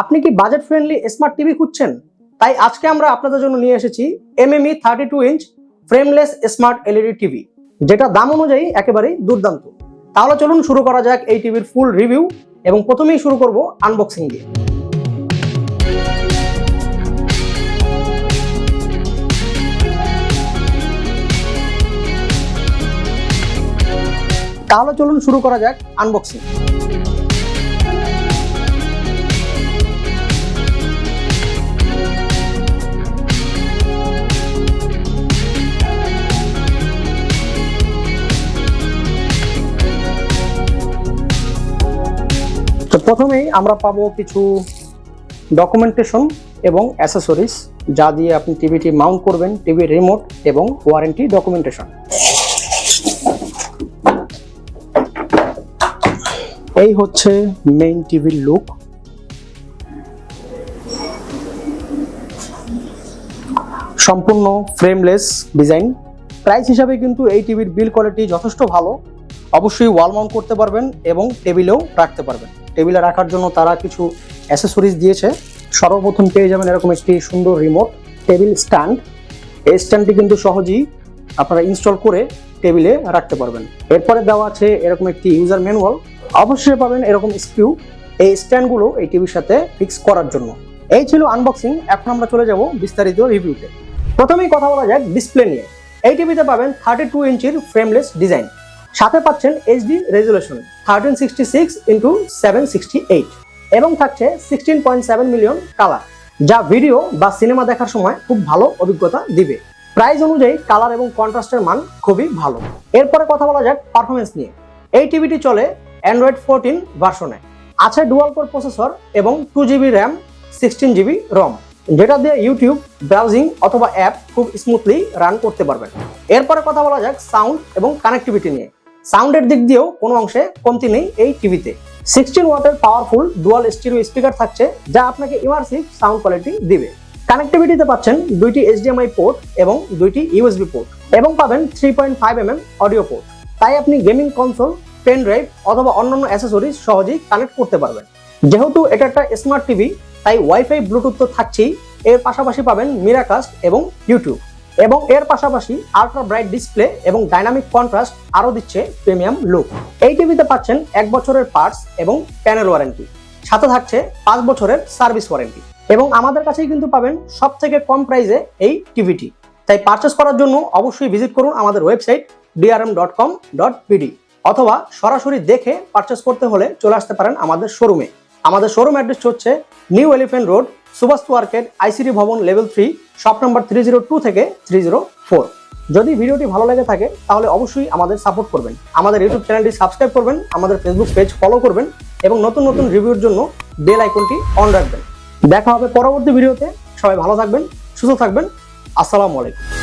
আপনি কি budget friendly smart TV খুঁজছেন? তাই আজকে আমরা আপনাদের জন্য নিয়ে এসেছি MME thirty two inch frameless smart LED TV যেটা দাম অনুযায়ী একেবারেই দুর্দান্ত। তাহলে চলুন শুরু করা যাক এই টিভির ফুল রিভিউ এবং প্রথমেই শুরু করব আনবক্সিং দিয়ে। তাহলে চলুন শুরু করা যাক আনবক্সিং প্রথমেই আমরা পাবো কিছু ডকুমেন্টেশন এবং অ্যাসেসরিজ যা দিয়ে আপনি টিভিটি মাউন্ট করবেন টিভির রিমোট এবং ওয়ারেন্টি ডকুমেন্টেশন এই হচ্ছে মেইন টিভির লুক সম্পূর্ণ ফ্রেমলেস ডিজাইন প্রাইস হিসাবে কিন্তু এই টিভির বিল কোয়ালিটি যথেষ্ট ভালো। অবশ্যই ওয়াল মাউন্ট করতে পারবেন এবং টেবিলেও রাখতে পারবেন। টেবিলে রাখার জন্য তারা কিছু অ্যাসেসরিজ দিয়েছে। সর্বপ্রথম পেয়ে যাবেন এরকম একটি সুন্দর রিমোট টেবিল স্ট্যান্ড এই স্ট্যান্ডটি কিন্তু সহজেই আপনারা ইনস্টল করে টেবিলে রাখতে পারবেন। এরপরে দেওয়া আছে এরকম একটি ইউজার ম্যানুয়াল অবশ্যই পাবেন এরকম স্ক্রিউ এই স্ট্যান্ডগুলো এই টিভির সাথে ফিক্স করার জন্য। এই ছিল আনবক্সিং এখন আমরা চলে যাব বিস্তারিত রিভিউতে প্রথমেই কথা বলা যাক ডিসপ্লে নিয়ে। এই টিভিতে পাবেন থার্টি টু ইঞ্চির ফ্রেমলেস ডিজাইন সাথে পাচ্ছেন HD resolution thirteen sixty six into seven sixty eight এবং থাকছে sixteen point seven million colour যা ভিডিও বা সিনেমা দেখার সময় খুব ভালো অভিজ্ঞতা দিবে। প্রাইস অনুযায়ী কালার এবং কন্ট্রাস্টের মান খুবই ভালো। এরপরে কথা বলা যাক পারফরমেন্স নিয়ে। এই টিভিটি চলে অ্যান্ড্রয়েড ফোরটিন ভার্সনে আছে ডুয়াল কোর প্রসেসর এবং two GB RAM sixteen GB ROM যেটা দিয়ে ইউটিউব ব্রাউজিং অথবা অ্যাপ খুব স্মুথলি রান করতে পারবেন এরপরে কথা বলা যাক সাউন্ড এবং কানেক্টিভিটি নিয়ে। সাউন্ডের দিক দিয়েও কোনো অংশে কমতি নেই এই টিভিতে। সিক্সটিন ওয়াটের পাওয়ারফুল ডুয়াল স্টিরিও স্পিকার থাকছে যা আপনাকে ইমার্সিভ সাউন্ড কোয়ালিটি দিবে। কানেক্টিভিটিতে পাচ্ছেন দুইটি এইচডিএমআই পোর্ট এবং দুইটি ইউএসবি পোর্ট এবং পাবেন three point five M M audio port তাই আপনি গেমিং কনসোল পেন ড্রাইভ অথবা অন্যান্য অ্যাসেসরিজ সহজেই কানেক্ট করতে পারবেন। যেহেতু এটা একটা স্মার্ট টিভি তাই ওয়াইফাই ব্লুটুথ তো থাকছেই, এর পাশাপাশি পাবেন মিরাকাস্ট এবং ইউটিউব এবং এর পাশাপাশি আলট্রা ব্রাইট ডিসপ্লে এবং ডাইনামিক কন্ট্রাস্ট আরও দিচ্ছে প্রিমিয়াম লুক এই টিভিতে পাচ্ছেন এক বছরের পার্টস এবং প্যানেল ওয়ারেন্টি সাথে থাকছে পাঁচ বছরের সার্ভিস ওয়ারেন্টি এবং আমাদের কাছেই কিন্তু পাবেন সব থেকে কম প্রাইসে এই টিভিটি তাই পারচেস করার জন্য অবশ্যই ভিজিট করুন আমাদের website DRM dot com dot BD অথবা সরাসরি দেখে পারচেস করতে হলে চলে আসতে পারেন আমাদের শোরুমে আমাদের শোরুম অ্যাড্রেস হচ্ছে new elephant road Subhash market ICD ভবন level three, shop number three zero two থেকে থ্রি জিরো ফোর যদি ভিডিওটি ভালো লেগে থাকে, তাহলে অবশ্যই আমাদের সাপোর্ট করবেন। আমাদের ইউটিউব চ্যানেলটি সাবস্ক্রাইব করবেন, আমাদের ফেসবুক পেজ ফলো করবেন, এবং নতুন নতুন রিভিউর জন্য বেল আইকনটি অন রাখবেন। দেখা হবে পরবর্তী ভিডিওতে। সবাই ভালো থাকবেন, সুস্থ থাকবেন। আসসালামু আলাইকুম।